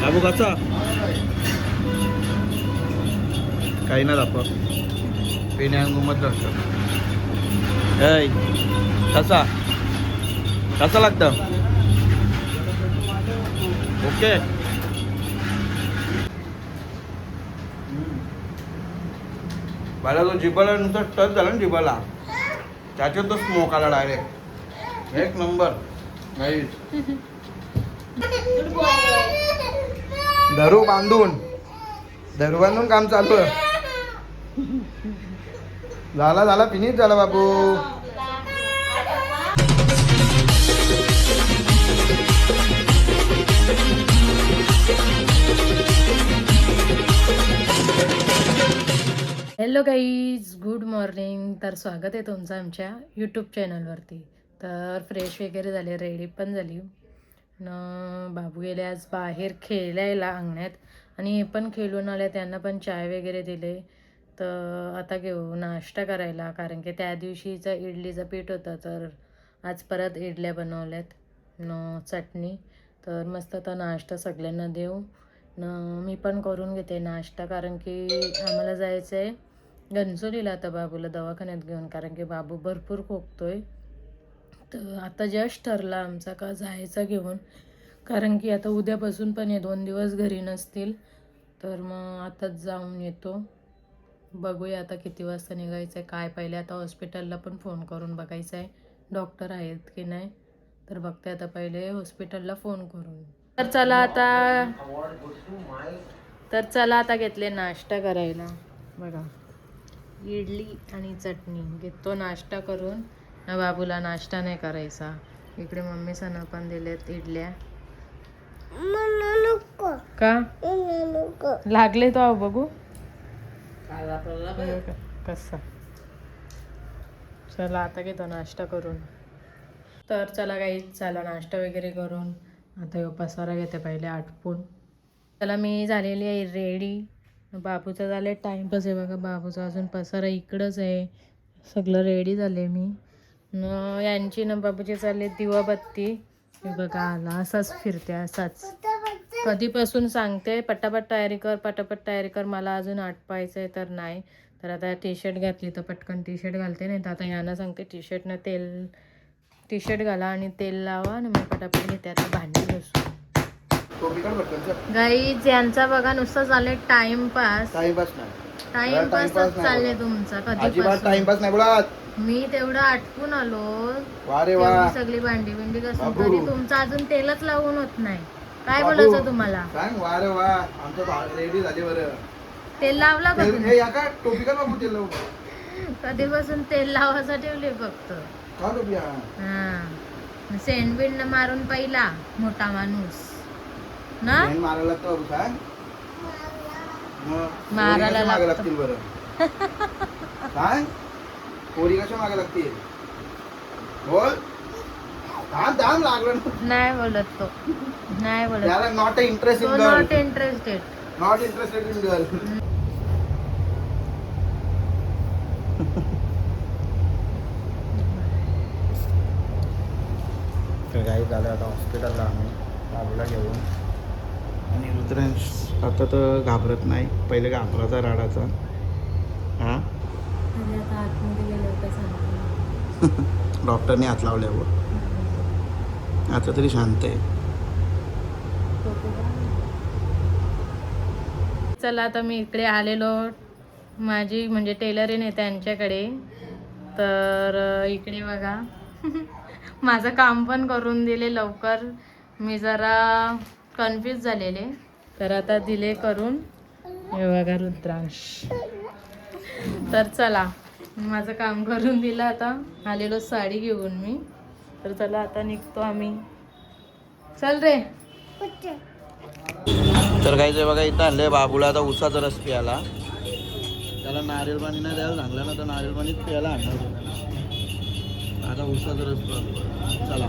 बाबू कसा काही ना दाखव. पेण्या घुमत असतं ऐ कसा? कसा लागतं? ओके. मला तो जिबाला नुसता टच झाला ना जिबाला. त्याच्यात तो स्मोक आला डायरेक्ट एक नंबर नाही धरू बांधून. धरू बांधून काम चालू आहे. झाला झाला फिनिश झाला बाबू. हॅलो गाईज गुड मॉर्निंग तर स्वागत आहे तुमचं आमच्या यूट्यूब चॅनलवरती तर फ्रेश वगैरे झाले रेडी पण झाली. न बाबू गेले आज बाहेर खेळायला अंगण्यात. आणि हे पण खेळून आले त्यांना पण चाय वगैरे दिले. तर आता घेऊ नाश्ता करायला. कारण की त्या दिवशीचा इडलीचं पीठ होतं तर आज परत इडल्या बनवल्यात. न चटणी. तर मस्त आता नाश्ता सगळ्यांना देऊ. न मी पण करून घेते नाश्ता. कारण की आम्हाला जायचं आहे घनसोलीला आता बाबूला दवाखान्यात घेऊन. कारण की बाबू भरपूर खोकतोय. तर आता जस्ट ठरला आमचा का जायचा घेऊन. कारण की आता उद्यापासून पण हे दोन दिवस घरी नसतील. तर मग आताच जाऊन येतो. बघूया आता किती वाजता निघायचं आहे काय पहिले आता हॉस्पिटलला पण फोन करून बघायचं आहे डॉक्टर आहेत की नाही. तर बघते आता पहिले हॉस्पिटलला फोन करून. तर चला आता तर चला आता घेतले नाश्ता करायला. बघा इडली आणि चटणी. घेतो नाश्ता करून. बाबूला नाश्ता नाही करायचा. इकडे मम्मी सण पण दिलेत इडल्या. का? लागले तो अहो बघू. हे कसा. चला आता घेतो नाश्ता करून. तर चला काही चला नाश्ता वगैरे करून. आता ह्यो पसारा घेते पहिले आटपून. चला मी झालेली आहे रेडी बाबूचं झालं टाईमपास आहे बघा. बाबूचा अजून पसारा इकडंच आहे. सगळं रेडी झाले मी. यांची ना बाबूची चालले दिवाबत्ती बघा आला असाच फिरते असाच. कधीपासून सांगते पटापट तयारी कर पटापट तयारी कर मला अजून आटपायचं आहे तर नाही. तर आता टी शर्ट घातली तर पटकन टी शर्ट घालते नाही तर आता यांना सांगते टी शर्टनं तेल टी शर्ट घाला आणि तेल लावा आणि मग पटापट घेते. आता भांडी घासू. टोपी काढ पटकन चल. गाईज यांचा बघा नुसतं चालले टाइमपास टाइमपास नाही. टाइमपास चालले. तुमचा कधीपासून? टाइमपास नाही बोलात. मी तेवढं आटपून आलो. सगळी भांडी बिंडी बाबू. तरी तुमचं अजून तेलच लावून होत नाही. काय. बोलायचं तुम्हाला? सांग वा रे वा. आमचं रेडी झाले बरं. तेल लावला का हे बाबू तेल लावू कधीपासून तेल लावायचा ठेवले फक्त? हा? सेंडबिंड मारून पहिला मोठा माणूस. ना? मेन मारायला लागतं बाबू सांग मग मारायला पोरी कशा मागे लागतं. लागतील बरं? सांग पोरी कशा मागे लागतील? बोल. थांब थांब लागलं ना. नाही बोलत तो. नाही बोलत. त्याला नॉट इंटरेस्ट तो in not girl interested not interested in girl तर काही झालं आता हॉस्पिटलला आम्ही. बाबूला घेऊन. आणि रुद्रांश आता तर घाबरत नाही. पहिले घाबराचा राडाचा. हां? डॉक्टरने हात लावल्यावर आता तरी शांत आहे. चला आता मी इकडे आलेलो. माझी म्हणजे टेलरीन आहे त्यांच्याकडे. तर इकडे बघा. माझं काम पण करून दिले लवकर. मी जरा कन्फ्यूज झालेले. तर आता दिले करून. हे बघा रुद्रांश. तर चला माझं काम करून दिलं आता. आलेलो साडी घेऊन मी. तर चला आता निघतो आम्ही. चल रे. तर काही जे बघा इथं आणले बाबूला आता उसाचा रस प्यायला. त्याला नारळ पाणी नाही द्यायला सांगलं ना तर नारळ पाणीच प्यायला आणणार. उसाचा. चला.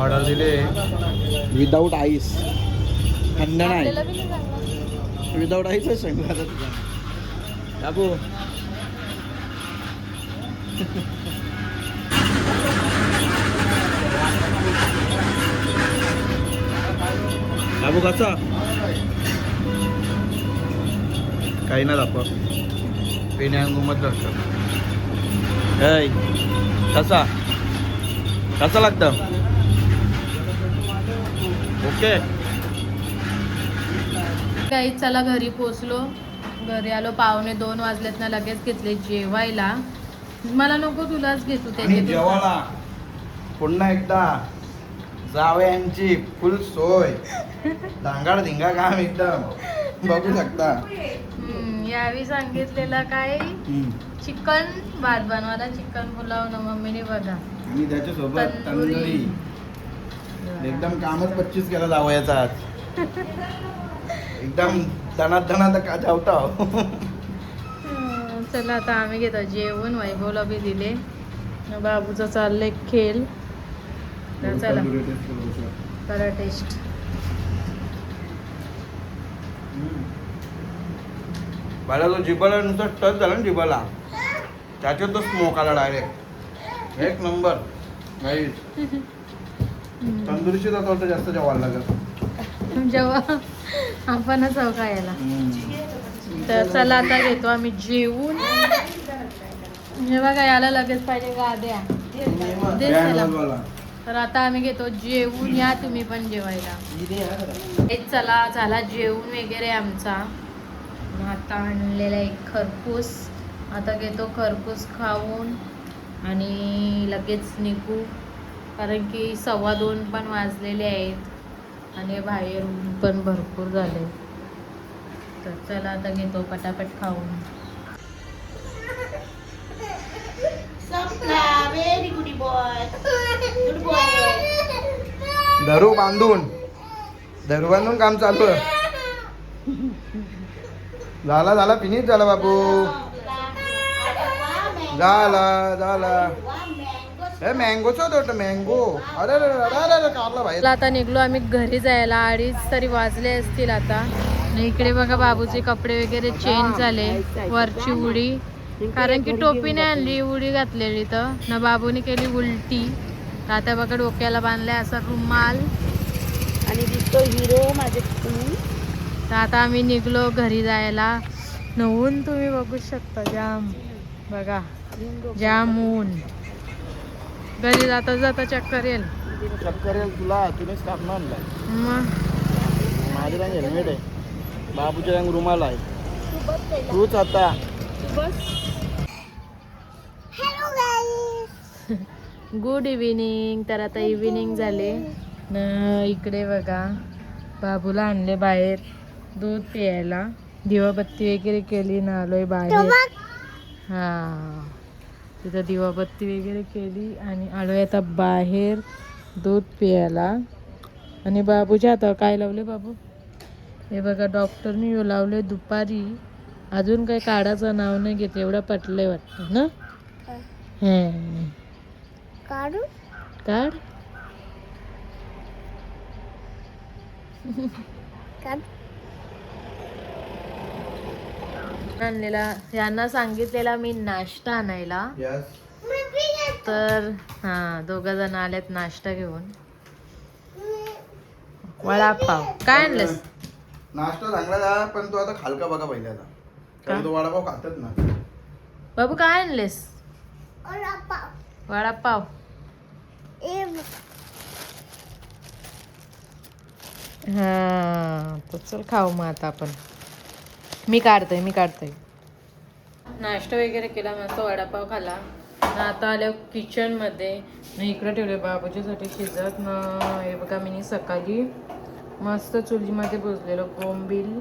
ऑर्डर दिले. विदाऊट आईस थंड नाही. नाही सांगणार. विदाऊट आता तुझा बाबू बाबू कसा? काही ना दाखव पेने अंगुमत ऐ कसा? कसा लागतं? ओके. काही चला घरी पोचलो घरी आलो पावणे दोन वाजलेत ना लगेच घेतले जेवायला. मला नको तुलाच घेतो ते आणि. जेवायला. पुन्हा एकदा जावयांची फुल सोय. धांगाड धिंगा काम एकदम. बघू शकता. यावेळी सांगितलेलं काय? चिकन भात बनवायला चिकन पुलाव ना मम्मीने बघा. आणि त्याच्यासोबत तंदुरी. एकदम कामच पच्चीस केला जावयाचा आज. एकदम दणात दणात का जावता हम्म, चला आता आम्ही घेतो जेवण. वैभवला बी दिले. बाबूचा चाललंय खेळ. चला. करा टेस्ट मला तो जिबाला नुसतं टच झाला ना जिबाला. त्याच्यात तो स्मोक आला डायरेक्ट एक नंबर नाही. तंदुरीची होतं जास्त जेवायला लागत जेव्हा आपणच हवं खायला. तर चला आता घेतो आम्ही जेवून. हे बघा याला लगेच पाहिजे गाद्या. तर आता आम्ही घेतो जेवून. या तुम्ही पण जेवायला. हेच चला झाला जेवून वगैरे आमचा. मग आता आणलेला एक खरपूस. आता घेतो खरपूस खाऊन आणि लगेच निघू. कारण की सव्वा दोन पण वाजलेले आहेत आणि बाहेर पण भरपूर झाले. तर चला आता घेतो पटापट खाऊन. धरू बांधून. धरू बांधून काम चालू आहे. झाला झाला फिनिश झाला बाबू झाला झाला. मँगोच होत मँगो अरे अरे कारला आता निघलो आम्ही घरी जायला. अडीच तरी वाजले असतील आता. आणि इकडे बघा बाबूचे कपडे वगैरे चेंज झाले. वरची उडी. कारण की टोपी नाही आणली उडी घातलेली तर. ना बाबूने केली उलटी. आता बघा डोक्याला बांधलाय असा रुमाल. आणि दिसतो हिरो माझे तर आता आम्ही निघलो घरी जायला. नवून तुम्ही बघू शकता जाम. बघा जाम ऊन घरी जाता जाता चक्कर येईल. चक्कर येईल तुला तुम्हीच आणलाय माझ्या रंग हेल्मेट आहे. बाबूच्या रंग रुमाल आहे. तूच आता. गुड इव्हिनिंग तर आता इव्हिनिंग झाले. न इकडे बघा. बाबूला आणले बाहेर. दूध प्यायला. दिवाबत्ती वगैरे केली ना आलोय बाहेर. हा. तिथं दिवाबत्ती वगैरे केली आणि आलोय आता बाहेर दूध प्यायला. आणि बाबूच्या आता काय लावले बाबू? हे बघा डॉक्टरनी यो लावले दुपारी. अजून काही काढाचं नाव नाही घेत एवढं पटलंय वाटतं ना? हं. काढू. काढ काढ आणलेला यांना सांगितलेला मी नाश्ता आणायला. यस तर हा दोघ जण आलेत नाश्ता घेऊन. वडापाव. काय आणलंस? नाश्ता चांगला पण तो आता खालका बघा पहिल्याला कारण तो वडापाव खातात ना बाबू काय आणलेस? वडापाव. हा तर चल खाऊ मग आता आपण. मी काढते मी काढते नाश्ता वगैरे केला मस्त वडापाव खाला ना आता आल्या किचनमध्ये. मी इकडे ठेवले बाबूच्यासाठी शिजत ना. हे बघा मी सकाळी मस्त चुलीमध्ये भुजलेलं बोंबील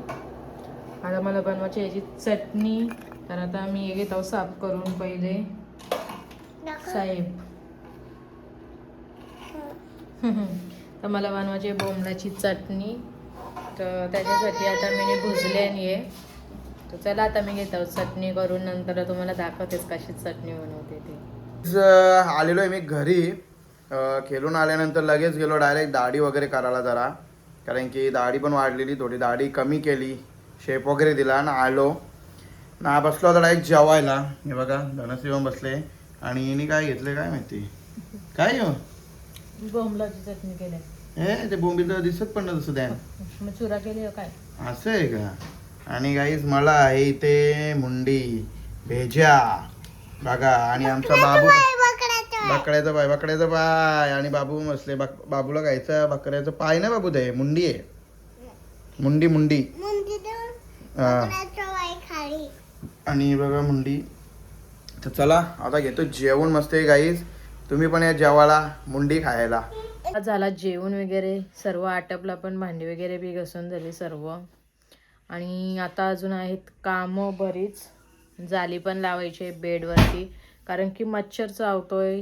आता मला बनवायची याची चटणी. तर आता मी हे घेत आहोत साफ करून पहिले. साहेब. तर मला बनवायची बोंबलाची चटणी. तर त्याच्यासाठी आता मी भुजले आणि तर चला आता मी घेत. चटणी करून नंतर तुम्हाला दाखवतेच कशी चटणी बनवते ते. आलेलो आहे मी घरी. खेळून आल्यानंतर लगेच गेलो डायरेक्ट दाढी वगैरे करायला जरा. कारण की दाढी पण वाढलेली थोडी दाढी कमी केली. शेप वगैरे दिला ना आलो. ना बसलो आता डायरेक्ट जेवायला. हे बघा धनश्री येऊन बसले. आणि हिने काय घेतले काय माहिती? काय हो? बोंबलाची चटणी केली. हे ते बोंबील दिसत पण ना तसं मग चुरा केली काय? असं आहे का? आणि गाईज मला आहे इथे मुंडी भेजा बघा आणि आमचा बाबू बकड्याचा पाय बकड्याचा पाय. आणि बाबू बसले. बक- बाबूला खायचं बकऱ्याचं पाय ना बाबू ते? मुंडी आहे. मुंडी मुंडी. आणि बघा मुंडी. तर चला आता घेतो जेवण मस्त आहे गाईज तुम्ही पण या जेवायला मुंडी खायला. झाला जेवण वगैरे सर्व आटपला पण भांडी वगैरे बी घसून झाली सर्व. आणि आता अजून आहेत कामं बरीच. जाली पण लावायची आहे बेडवरती. कारण की मच्छर चावतोय.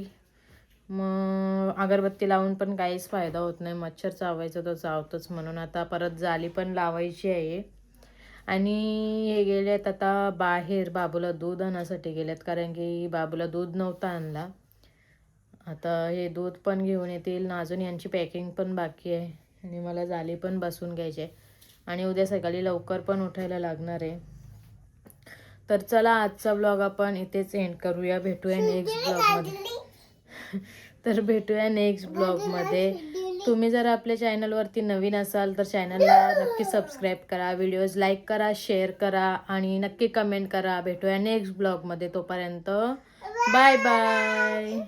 मग अगरबत्ती लावून पण काहीच फायदा होत नाही. मच्छर चावायचं तर चावतोच म्हणून. आता परत जाली पण लावायची आहे. आणि हे गेलेत आता बाहेर बाबूला दूध आणण्यासाठी गेलेत. कारण की बाबूला दूध नव्हतं आणला. आता हे दूध पण घेऊन येतील. ना अजून यांची पॅकिंग पण बाकी आहे. आणि मला जाली पण बसून घ्यायची आहे. आणि उद्या सकाळी लवकर पण उठायला लागणार आहे. तर चला आजचा ब्लॉग आपण इथेच एंड करूया. भेटूया नेक्स्ट ब्लॉगमध्ये तर भेटूया नेक्स्ट ब्लॉगमध्ये तुम्ही जर आपल्या चॅनलवरती नवीन असाल तर चॅनलला नक्की सबस्क्राईब करा. व्हिडिओज लाईक करा शेअर करा आणि नक्की कमेंट करा. भेटूया नेक्स्ट ब्लॉगमध्ये तोपर्यंत. Bye bye